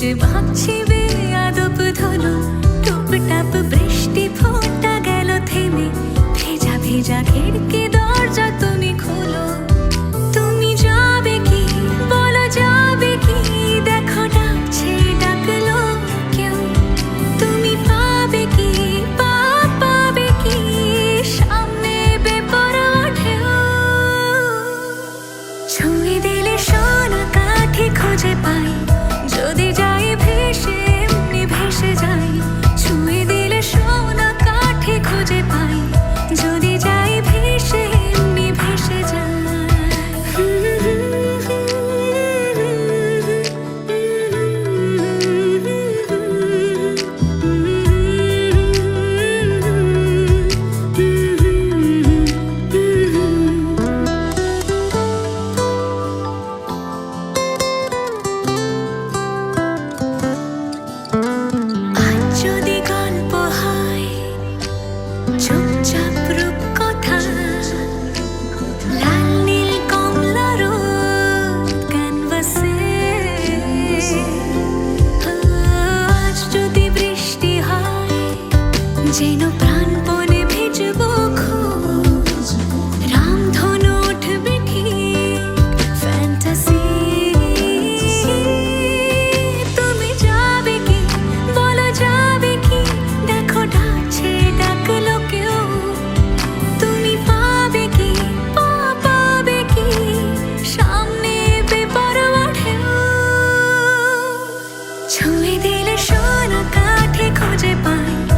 যে ভাবছি বেয়াদব ধুলো টুপ টাপ বৃষ্টি ফোটা গেল থেমে। ভেজা ভেজা খিড়কি ছুঁয়ে দিলে সোনা কাঠে খুঁজে পাই।